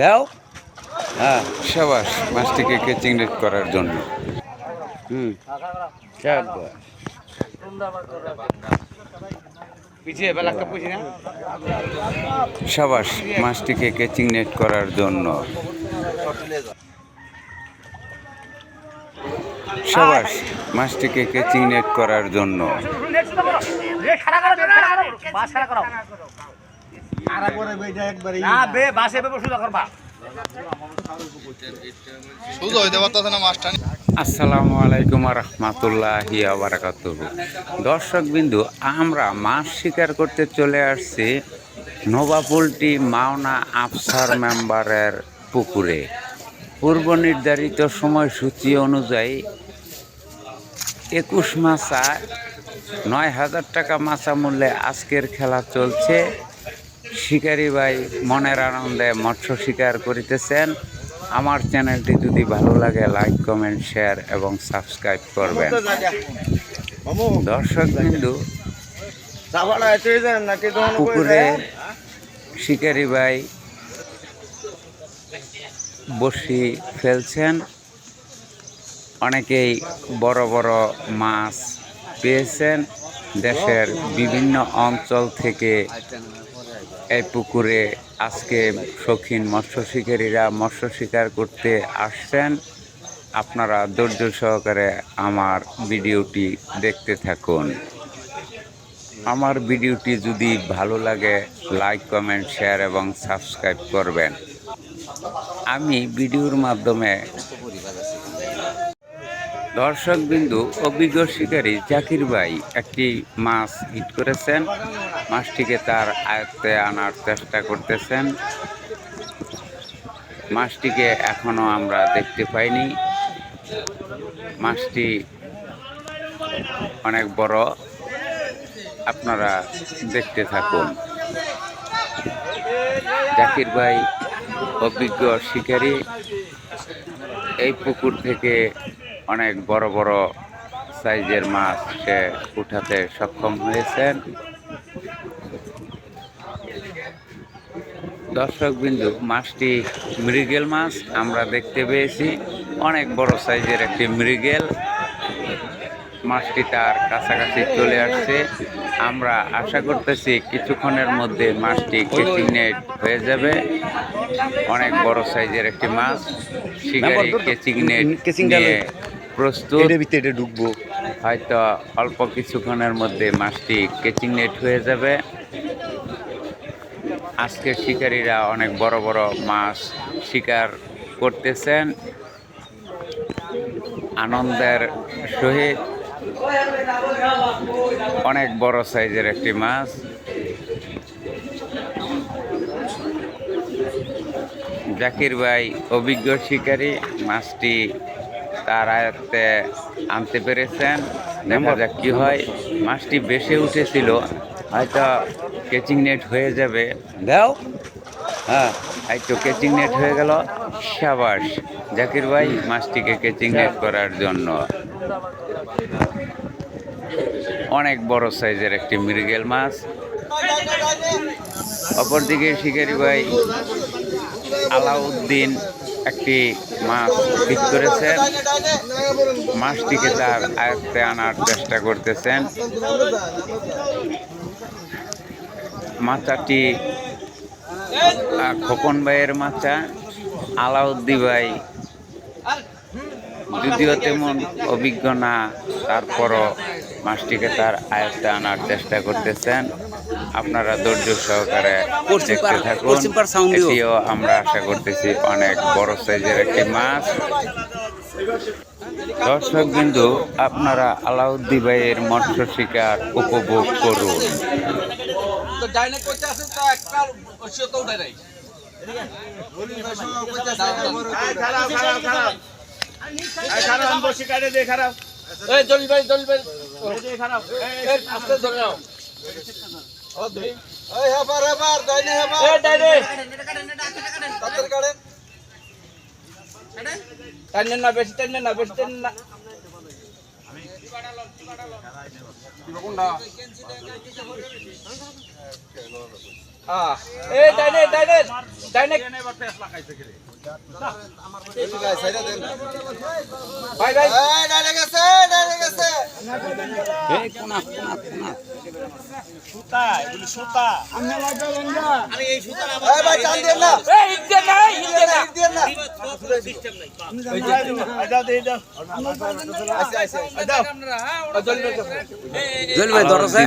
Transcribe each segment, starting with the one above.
দাও। হ্যাঁ সাবাস মাছটিকে কেচিং নেট করার জন্য। হুম সাবাস মাছটিকে কেচিং নেট করার জন্য। সাবাস মাছটিকে কেচিং নেট করার জন্য। না বে বাসে বে সুদা করবা। শুধু হইতে পারতেছে না মাছটা আসসালামু আলাইকুম রহমতুল্লাহি আবরাকাত দর্শক বিন্দু আমরা মাছ শিকার করতে চলে আসছি নোভাপুলটি মাওনা আফসার মেম্বারের পুকুরে। পূর্ব নির্ধারিত সময়সূচি অনুযায়ী একুশ মাসা নয় হাজার টাকা মাছা মূল্যে আজকের খেলা চলছে। শিকারি ভাই মনের আনন্দে মৎস্য শিকার করিতেছেন। আমার চ্যানেলটি যদি ভালো লাগে লাইক কমেন্ট শেয়ার এবং সাবস্ক্রাইব করবেন। দর্শক বিন্দু, পুকুরে শিকারি ভাই বসি ফেলছেন। অনেকেই বড় বড় মাছ পেয়েছেন। দেশের বিভিন্ন অঞ্চল থেকে এই পুকুরে আজকে শৌখিন মৎস্য শিকারীরা মৎস্য শিকার করতে আসছেন। আপনারা ধৈর্য সহকারে আমার ভিডিওটি দেখতে থাকুন। আমার ভিডিওটি যদি ভালো লাগে, লাইক, কমেন্ট, শেয়ার এবং সাবস্ক্রাইব করবেন। আমি ভিডিওর মাধ্যমে দর্শক বিন্দু অভিজ্ঞ শিকারী জাকির ভাই একটি মাছ হিট করেছেন। মাছটিকে তার আয়ত্তে আনার চেষ্টা করতেছেন। মাছটিকে এখনও আমরা দেখতে পাইনি। মাছটি অনেক বড়। আপনারা দেখতে থাকুন। জাকির ভাই অভিজ্ঞ শিকারী। এই পুকুর থেকে অনেক বড় বড় সাইজের মাছ সে উঠাতে সক্ষম হয়েছেন। দর্শক বিন্দু মাছটি মৃগেল মাছ আমরা দেখতে পেয়েছি। অনেক বড় সাইজের একটি মৃগেল। মাছটি তার কাছাকাছি চলে আসছে। আমরা আশা করতেছি কিছুক্ষণের মধ্যে মাছটি কেচিং নেট হয়ে যাবে। অনেক বড় সাইজের একটি মাছ শিকারি কেচিং নেট নিয়ে প্রস্তুত। ভিতরে ঢুকবো। হয়তো অল্প কিছুক্ষণের মধ্যে মাছটি কেচিং নেট হয়ে যাবে। আজকের শিকারীরা অনেক বড় বড় মাছ শিকার করতেছেন। আনন্দের সহিত অনেক বড় সাইজের একটি মাছ। জাকির ভাই অভিজ্ঞ শিকারী মাছটি তার আয়ত্তে আনতে পেরেছেন। দেখা যাক কী হয়। মাছটি বেশি উঠেছিল হয়তো কেচিং নেট হয়ে যাবে। দাও। হ্যাঁ এই তো কেচিং নেট হয়ে গেল। সাবাস। জাকির ভাই মাছটিকে কেচিং নেট করার জন্য। অনেক বড় সাইজের একটি মৃগেল মাছ। অপরদিকে শিকারি ভাই আলাউদ্দিন একটি মাছ ঠিক করেছেন। মাছটিকে তার আয়ত্তে আনার চেষ্টা করতেছেন। মাচাটি খোকন ভাইয়ের মাচা আলাউদ্দি ভাই। যদিও তেমন অভিজ্ঞ না, তারপরও মাছটিকে তার আয়ত্তে আনার চেষ্টা করতেছেন। আপনারা ধৈর্য সহকারে দেখতে থাকুন এটিও আমরা আশা করতেছি অনেক বড় সাইজের একটি মাছ দর্শক বিন্দু আপনারা আলাউদ্দি ভাইয়ের মৎস্য শিকার উপভোগ করুন খারাপ খারাপ খারাপ খারাপ আমি বসে কাটে দে খারাপ ভাই ভাই খারাপ এই আস্তে ধরে নাও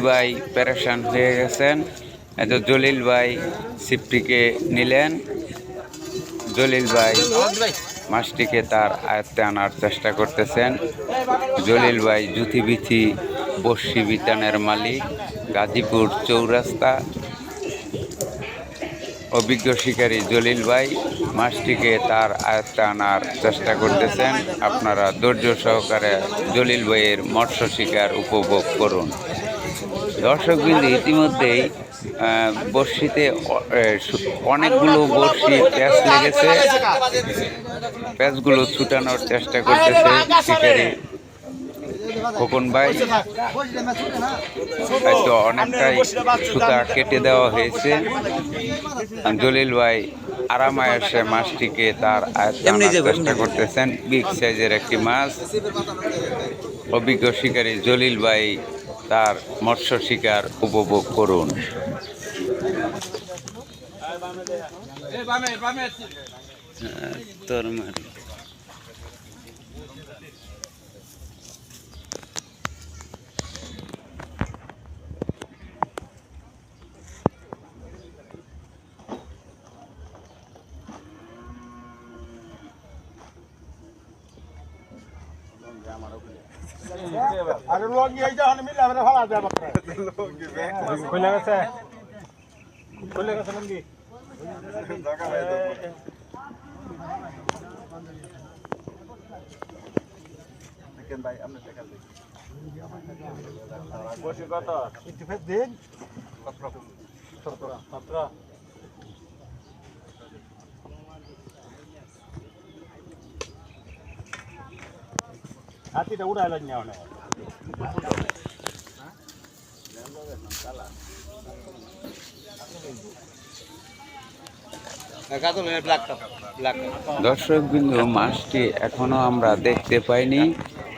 ভাই হয়ে গেছেন। এত জলিল ভাই সিপটিকে নিলেন। জলিল ভাই মাছটিকে তার আয়ত্তে আনার চেষ্টা করতেছেন। জলিল ভাই জুথিবিথি বর্ষি বিতানের মালিক, গাজীপুর চৌরাস্তা। অভিজ্ঞ শিকারী জলিল ভাই মাছটিকে তার আয়ত্তে আনার চেষ্টা করতেছেন। আপনারা ধৈর্য সহকারে জলিল ভাইয়ের মৎস্য শিকার উপভোগ করুন। দর্শকবৃন্দ, ইতিমধ্যেই সু- অনেকগুলো বড়শি প্যাঁচ লেগেছে। প্যাঁচগুলো ছুটানোর চেষ্টা করতেছে শিকারী খোকন ভাই হয়তো অনেকটাই সুতা কেটে দেওয়া হয়েছে। জলিল ভাই আরাম আরামায়াসে মাছটিকে তার আয়ত্তে চেষ্টা করতেছেন। বিগ সাইজের একটি মাছ। অভিজ্ঞ শিকারী জলিল ভাই তার মৎস্য শিকার উপভোগ করুন। এই বামে বামে। তোর আরে লঙ্গি এই যখন মিলে আমরা ভালো বাপরে খুলে গেছে। খুলে গেছে লঙ্গি বসে কত একটু ফের দিন। সতেরো হাতিটা উড়াইলেন না অনেক দর্শক বিন্দু, মাছটি এখনও আমরা দেখতে পাইনি,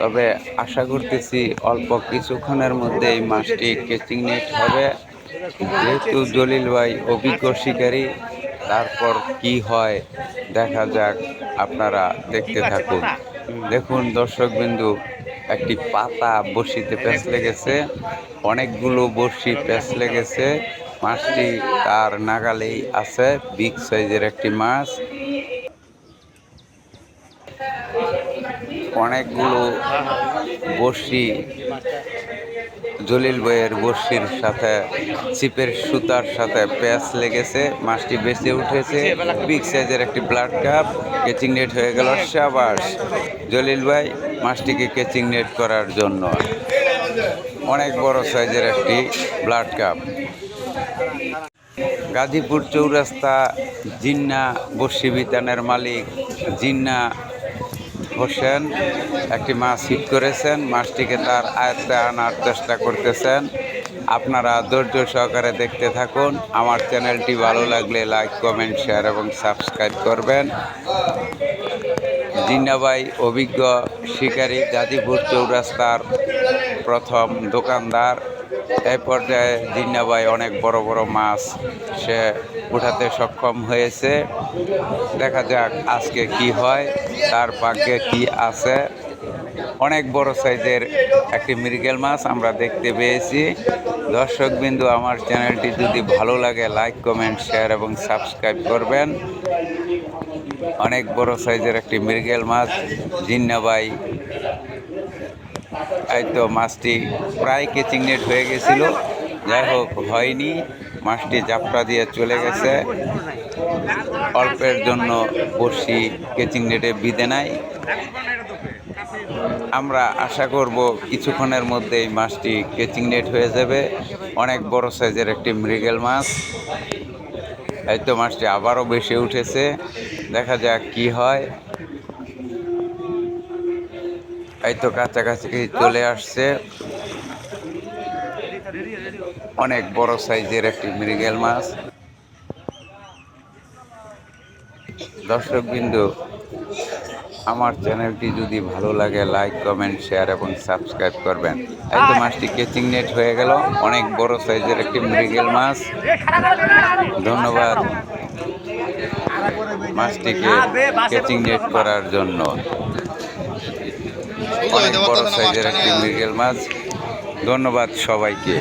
তবে আশা করতেছি অল্প কিছুক্ষণের মধ্যে এই মাছটি কেচিং নেট হবে। যেহেতু জলিল ভাই অভিজ্ঞ শিকারী, তারপর কি হয় দেখা যাক, আপনারা দেখতে থাকুন। দেখুন দর্শক বিন্দু একটি পাতা বসিতে প্যাঁচ লেগেছে, অনেকগুলো বড়শি প্যাঁচ লেগেছে, মাছটি তার নাগালেই আছে, বিগ সাইজের একটি মাছ। অনেকগুলো বড়শি জলিল বইয়ের বড়শির সাথে, চিপের সুতার সাথে প্যাঁচ লেগেছে, মাছটি বেঁচে উঠেছে। বিগ সাইজের একটি ব্লাড কাপ কেচিং নেট হয়ে গেল সাবাস। জলিল ভাই, মাছটিকে কেচিং নেট করার জন্য। অনেক বড় সাইজের একটি ব্লাড কাপ গাজীপুর চৌরাস্তা, জিন্না বর্ষি বিতানের মালিক, জিন্না হোসেন একটি মাছ হিট করেছেন, মাছটিকে তার আয়ত্তে আনার চেষ্টা করতেছেন। আপনারা ধৈর্য সহকারে দেখতে থাকুন। আমার চ্যানেলটি ভালো লাগলে লাইক কমেন্ট শেয়ার এবং সাবস্ক্রাইব করবেন। জিন্নাবাই অভিজ্ঞ শিকারী গাজীপুর চৌরাস্তার প্রথম দোকানদার। এই পর্যায়ে জিন্নাবাই অনেক বড় বড় মাছ সে উঠাতে সক্ষম হয়েছে। দেখা যাক আজকে কি হয়, তার ভাগ্যে কি আছে। অনেক বড় সাইজের একটি মৃগেল মাছ আমরা দেখতে পেয়েছি। দর্শকবিন্দু, আমার চ্যানেলটি যদি ভালো লাগে, লাইক, কমেন্ট, শেয়ার এবং সাবস্ক্রাইব করবেন। অনেক বড় সাইজের একটি মৃগেল মাছ জিন্নাবাই এই তো মাছটি প্রায় কেচিং নেট হয়ে গেছিল। যাই হোক, হয়নি। মাছটি জাপটা দিয়ে চলে গেছে। অল্পের জন্য বড়শি কেচিং নেটে বিঁধে নাই। আমরা আশা করব কিছুক্ষণের মধ্যেই মাছটি কেচিং নেট হয়ে যাবে। অনেক বড় সাইজের একটি মৃগেল মাছ। এই তো মাছটি আবারও বেশি উঠেছে। দেখা যাক কি হয়। এই তো কাছাকাছি চলে আসছে। অনেক বড় সাইজের একটি মৃগেল মাছ। দর্শকবৃন্দ আমার চ্যানেলটি যদি ভালো লাগে লাইক কমেন্ট শেয়ার এবং সাবস্ক্রাইব করবেন। এই তো মাছটি কেচিং নেট হয়ে গেল। অনেক বড় সাইজের একটি মৃগেল মাছ। ধন্যবাদ মাছটিকে কেচিং নেট করার জন্য। অনেক বড় সাইজের একটি মৃগেল মাছ। ধন্যবাদ সবাইকে।